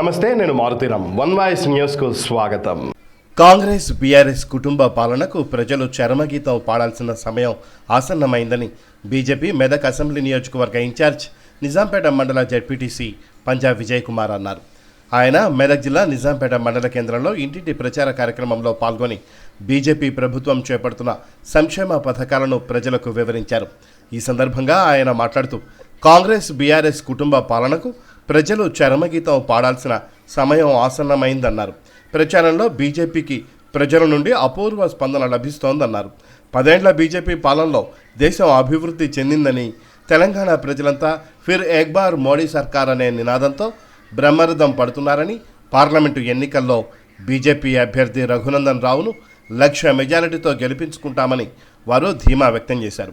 నమస్తే నేను Maruthi Ram one voice న్యూస్కు స్వాగతం. కాంగ్రెస్ బీఆర్ఎస్ కుటుంబ పాలనకు ప్రజలు చరమగీతం పాడాల్సిన సమయం ఆసన్నమైందని బీజేపీ మెదక్ అసెంబ్లీ నియోజకవర్గ ఇన్ఛార్జ్ నిజాంపేట మండల జడ్పీటీసీ పంజాబ్ విజయ్ కుమార్ అన్నారు. ఆయన మెదక్ జిల్లా నిజాంపేట మండల కేంద్రంలో ఇంటింటి ప్రచార కార్యక్రమంలో పాల్గొని బీజేపీ ప్రభుత్వం చేపడుతున్న సంక్షేమ పథకాలను ప్రజలకు వివరించారు. ఈ సందర్భంగా ఆయన మాట్లాడుతూ కాంగ్రెస్ బీఆర్ఎస్ కుటుంబ పాలనకు ప్రజలు చరమగీతం పాడాల్సిన సమయం ఆసన్నమైందన్నారు. ప్రచారంలో బీజేపీకి ప్రజల నుండి అపూర్వ స్పందన లభిస్తోందన్నారు. పదేండ్ల బీజేపీ పాలనలో దేశం అభివృద్ధి చెందిందని తెలంగాణ ప్రజలంతా ఫిర్ ఎక్బార్ మోడీ సర్కార్ అనే నినాదంతో బ్రహ్మరథం పడుతున్నారని పార్లమెంటు ఎన్నికల్లో బీజేపీ అభ్యర్థి రఘునందన్ రావును లక్ష మెజారిటీతో గెలిపించుకుంటామని వారు ధీమా వ్యక్తం చేశారు.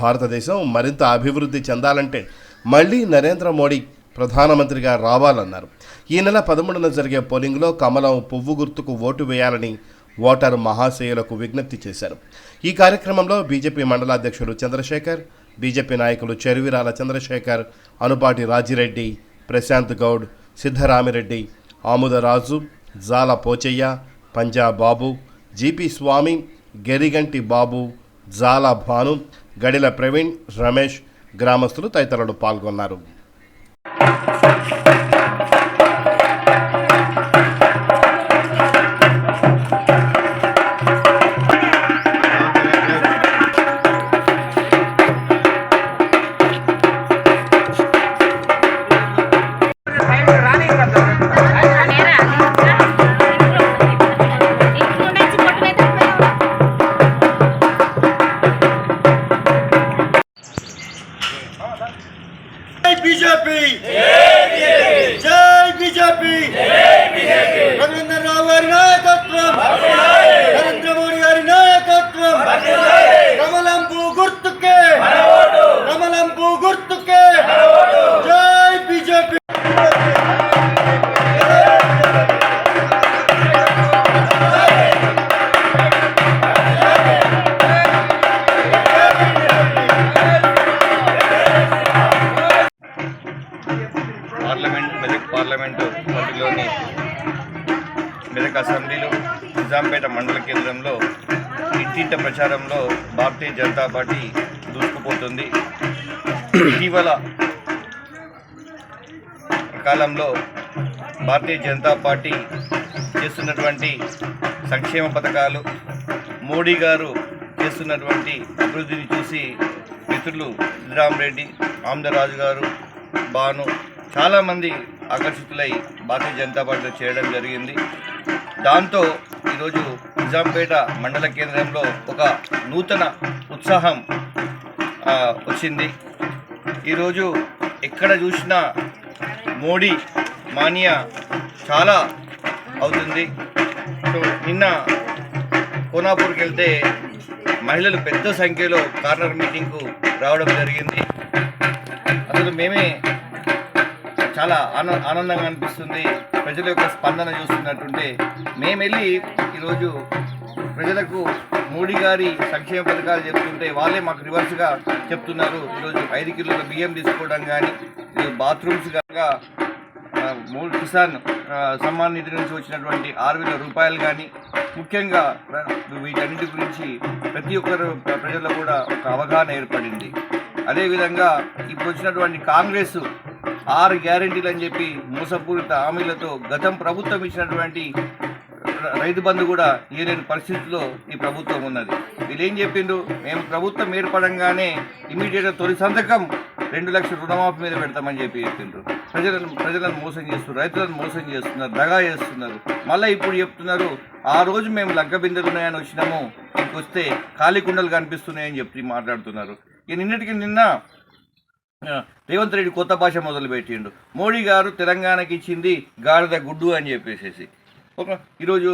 భారతదేశం మరింత అభివృద్ధి చెందాలంటే మళ్ళీ నరేంద్ర మోడీ ప్రధానమంత్రిగా రావాలన్నారు. ఈ నెల పదమూడున జరిగే పోలింగ్లో కమలం పువ్వు గుర్తుకు ఓటు వేయాలని ఓటర్ మహాశయులకు విజ్ఞప్తి చేశారు. ఈ కార్యక్రమంలో బీజేపీ మండలాధ్యక్షుడు చంద్రశేఖర్ బీజేపీ నాయకులు చెరువిరాల చంద్రశేఖర్ అనుపాటి రాజిరెడ్డి ప్రశాంత్ గౌడ్ సిద్ధరామిరెడ్డి ఆముదరాజు జాల పోచయ్య పంజా బాబు జీపీ స్వామి గెరిగంటి బాబు జాల భాను గడిల ప్రవీణ్ రమేష్ గ్రామస్తులు తదితరులు పాల్గొన్నారు. జై నాయకత్వం ఎన్నికల ప్రచారంలో భారతీయ జనతా పార్టీ దూసుకుపోతుంది. ఇటీవల కాలంలో భారతీయ జనతా పార్టీ చేస్తున్నటువంటి సంక్షేమ పథకాలు మోడీ గారు చేస్తున్నటువంటి అభివృద్ధిని చూసి మిత్రులు సిద్ధరామరెడ్డి ఆమ్దరాజు గారు బాను చాలామంది ఆకర్షితులై భారతీయ జనతా పార్టీలో చేరడం జరిగింది. దాంతో ఈరోజు నిజాంపేట మండల కేంద్రంలో ఒక నూతన ఉత్సాహం వచ్చింది. ఈరోజు ఎక్కడ చూసినా మోడీ మానియా చాలా అవుతుంది. సో నిన్న కోనాపూర్కి వెళ్తే మహిళలు పెద్ద సంఖ్యలో కార్నర్ మీటింగ్కు రావడం జరిగింది. అసలు మేమే చాలా ఆన ఆనందంగా అనిపిస్తుంది. ప్రజల యొక్క స్పందన చూస్తున్నట్టుంటే మేము వెళ్ళి ఈరోజు ప్రజలకు మోడీ గారి సంక్షేమ పథకాలు చెప్తుంటే వాళ్ళే మాకు రివర్స్గా చెప్తున్నారు. ఈరోజు ఐదు కిలోల బియ్యం తీసుకోవడం కానీ బాత్రూమ్స్ కనుక మూడు కిసాన్ సమ్మాన్ నిధి నుంచి వచ్చినటువంటి ఆరు వేల రూపాయలు కానీ ముఖ్యంగా వీటన్నిటి గురించి ప్రతి ఒక్కరు ప్రజల్లో కూడా ఒక అవగాహన ఏర్పడింది. అదేవిధంగా ఇప్పుడు వచ్చినటువంటి కాంగ్రెస్ ఆరు గ్యారెంటీలు అని చెప్పి మోసపూరిత హామీలతో గతం ప్రభుత్వం ఇచ్చినటువంటి రైతు బంధు కూడా ఇయ్యలేని పరిస్థితిలో ఈ ప్రభుత్వం ఉన్నది. వీళ్ళు ఏం చెప్పిండ్రు? మేము ప్రభుత్వం ఏర్పడంగానే ఇమీడియట్గా తొలి సంతకం రెండు లక్షల రుణమాఫీ మీద పెడతామని చెప్పి చెప్పిండ్రు. ప్రజలను ప్రజలను మోసం చేస్తున్నారు రైతులను మోసం చేస్తున్నారు దగా చేస్తున్నారు. మళ్ళీ ఇప్పుడు చెప్తున్నారు ఆ రోజు మేము లగ్గబిందెలు ఉన్నాయని వచ్చినాము ఇంటికి వస్తే ఖాళీ కుండలు కనిపిస్తున్నాయని చెప్పి మాట్లాడుతున్నారు. ఇక నిన్నటికి నిన్న రేవంత్ రెడ్డి కొత్త భాష మొదలుపెట్టిండు. మోడీ గారు తెలంగాణకి ఇచ్చింది గాడిద గుడ్డు అని చెప్పేసేసి. ఒక ఈరోజు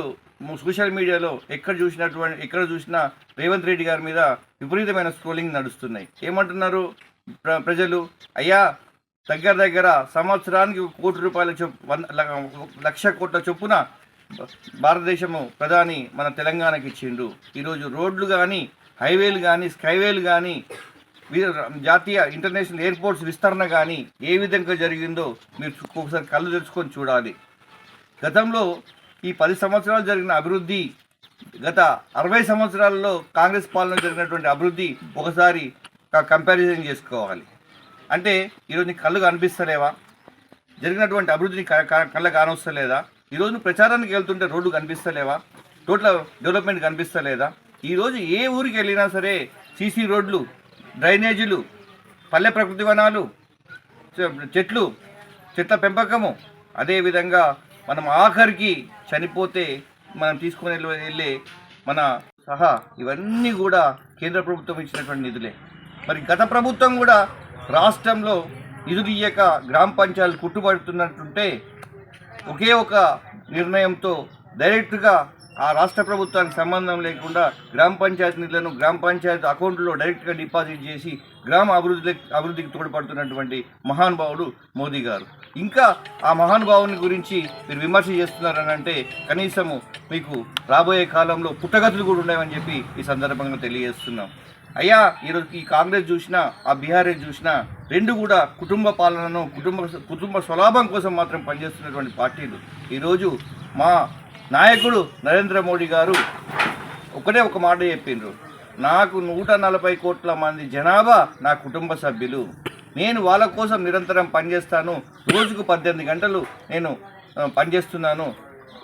సోషల్ మీడియాలో ఎక్కడ చూసినటువంటి ఎక్కడ చూసినా రేవంత్ రెడ్డి గారి మీద విపరీతమైన స్క్రోలింగ్ నడుస్తున్నాయి. ఏమంటున్నారు ప్ర ప్రజలు? అయ్యా దగ్గర దగ్గర సంవత్సరానికి కోటి రూపాయల చొప్ లక్ష కోట్ల చొప్పున భారతదేశము ప్రధాని మన తెలంగాణకి ఇచ్చిండు. ఈరోజు రోడ్లు కానీ హైవేలు కానీ స్కైవేలు కానీ జాతీయ ఇంటర్నేషనల్ ఎయిర్పోర్ట్స్ విస్తరణ కానీ ఏ విధంగా జరిగిందో మీరు ఒక్కొక్కసారి ఒకసారి కళ్ళు తెరుచుకొని చూడాలి. గతంలో ఈ పది సంవత్సరాలు జరిగిన అభివృద్ధి గత అరవై సంవత్సరాలలో కాంగ్రెస్ పాలన జరిగినటువంటి అభివృద్ధి ఒకసారి కంపారిజన్ చేసుకోవాలి. అంటే ఈరోజు నీకు కళ్ళు కనిపిస్తలేవా? జరిగినటువంటి అభివృద్ధిని కళ్ళ కానొస్తలేదా? ఈరోజు నువ్వు ప్రచారానికి వెళ్తుంటే రోడ్డు కనిపిస్తలేవా? రోడ్ల డెవలప్మెంట్ కనిపిస్తలేదా? ఈరోజు ఏ ఊరికి వెళ్ళినా సరే సీసీ రోడ్లు డ్రైనేజీలు పల్లె ప్రకృతి వనాలు చె- చెట్లు చెట్ల పెంపకము అదేవిధంగా మనం ఆఖరికి చనిపోతే మనం తీసుకొని వెళ్ళి వెళ్ళే మన సహా ఇవన్నీ కూడా కేంద్ర ప్రభుత్వం ఇచ్చినటువంటి నిధులే. మరి గత ప్రభుత్వం కూడా రాష్ట్రంలో నిధులు ఇయ్యక గ్రామ పంచాయతీలు కుట్టుబడుతున్నట్టుంటే ఒకే ఒక నిర్ణయంతో డైరెక్ట్గా ఆ రాష్ట్ర ప్రభుత్వానికి సంబంధం లేకుండా గ్రామ పంచాయతీ నిధులను గ్రామ పంచాయతీ అకౌంట్లో డైరెక్ట్గా డిపాజిట్ చేసి గ్రామ అభివృద్ధి అభివృద్ధికి తోడ్పడుతున్నటువంటి మహానుభావుడు మోదీ గారు. ఇంకా ఆ మహానుభావుని గురించి మీరు విమర్శ చేస్తున్నారని అంటే కనీసము మీకు రాబోయే కాలంలో పుట్టగతులు కూడా ఉన్నాయని చెప్పి ఈ సందర్భంగా తెలియజేస్తున్నాం. అయ్యా ఈరోజు ఈ కాంగ్రెస్ చూసినా ఆ బీహారే చూసినా రెండు కూడా కుటుంబ పాలనను కుటుంబ కుటుంబ స్వలాభం కోసం మాత్రం పనిచేస్తున్నటువంటి పార్టీలు. ఈరోజు మా నాయకుడు నరేంద్ర మోడీ గారు ఒకటే ఒక మాట చెప్పిండ్రు. నాకు నూట నలభై కోట్ల మంది జనాభా నా కుటుంబ సభ్యులు. నేను వాళ్ళ కోసం నిరంతరం పనిచేస్తాను. రోజుకు పద్దెనిమిది గంటలు నేను పనిచేస్తున్నాను.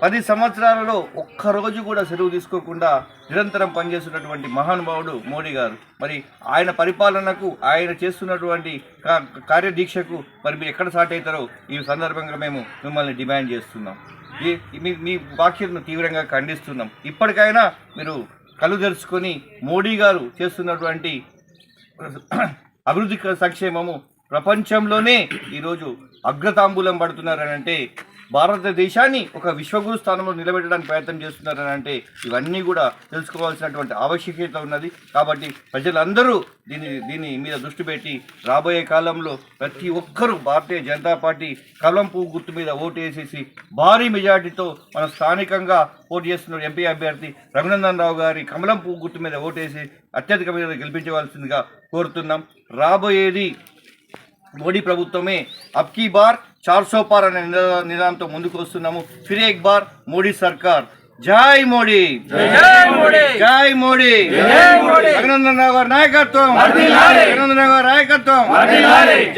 పది సంవత్సరాలలో ఒక్క రోజు కూడా సెలవు తీసుకోకుండా నిరంతరం పనిచేస్తున్నటువంటి మహానుభావుడు మోడీ గారు. మరి ఆయన పరిపాలనకు ఆయన చేస్తున్నటువంటి కార్యదీక్షకు మరి మీరు ఎక్కడ సాట్ అవుతారో ఈ సందర్భంగా మేము మిమ్మల్ని డిమాండ్ చేస్తున్నాం. మీ మీ వ్యాఖ్యలను తీవ్రంగా ఖండిస్తున్నాం. ఇప్పటికైనా మీరు కళ్ళు తెరుచుకొని మోడీ గారు చేస్తున్నటువంటి అభివృద్ధి సంక్షేమము ప్రపంచంలోనే ఈరోజు అగ్రతాంబూలం పడుతున్నారని అంటే భారతదేశాన్ని ఒక విశ్వగురు స్థానంలో నిలబెట్టడానికి ప్రయత్నం చేస్తున్నారని అంటే ఇవన్నీ కూడా తెలుసుకోవాల్సినటువంటి ఆవశ్యకత ఉన్నది. కాబట్టి ప్రజలందరూ దీని దీని మీద దృష్టి పెట్టి రాబోయే కాలంలో ప్రతి ఒక్కరూ భారతీయ జనతా పార్టీ కలం పువ్వు గుర్తు మీద ఓటు వేసేసి భారీ మెజార్టీతో మన స్థానికంగా పోటీ చేస్తున్న ఎంపీ అభ్యర్థి రఘునందన్ రావు గారి కమలం పువ్వు గుర్తు మీద ఓటేసి అత్యధిక మీద గెలిపించవలసిందిగా కోరుతున్నాం. రాబోయేది మోడీ ప్రభుత్వమే. అబ్కీ బార్. చార్ సో పార్ అనే నినాదంతో ముందుకు వస్తున్నాము. ఫిర్ ఏక్ బార్ మోడీ సర్కార్. జై మోడీ. జై మోడీ. అభినందన్ రావు గారి నాయకత్వం. అభినందన్ రావు గారి నాయకత్వం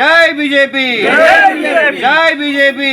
జై బీజేపీ. జై బీజేపీ.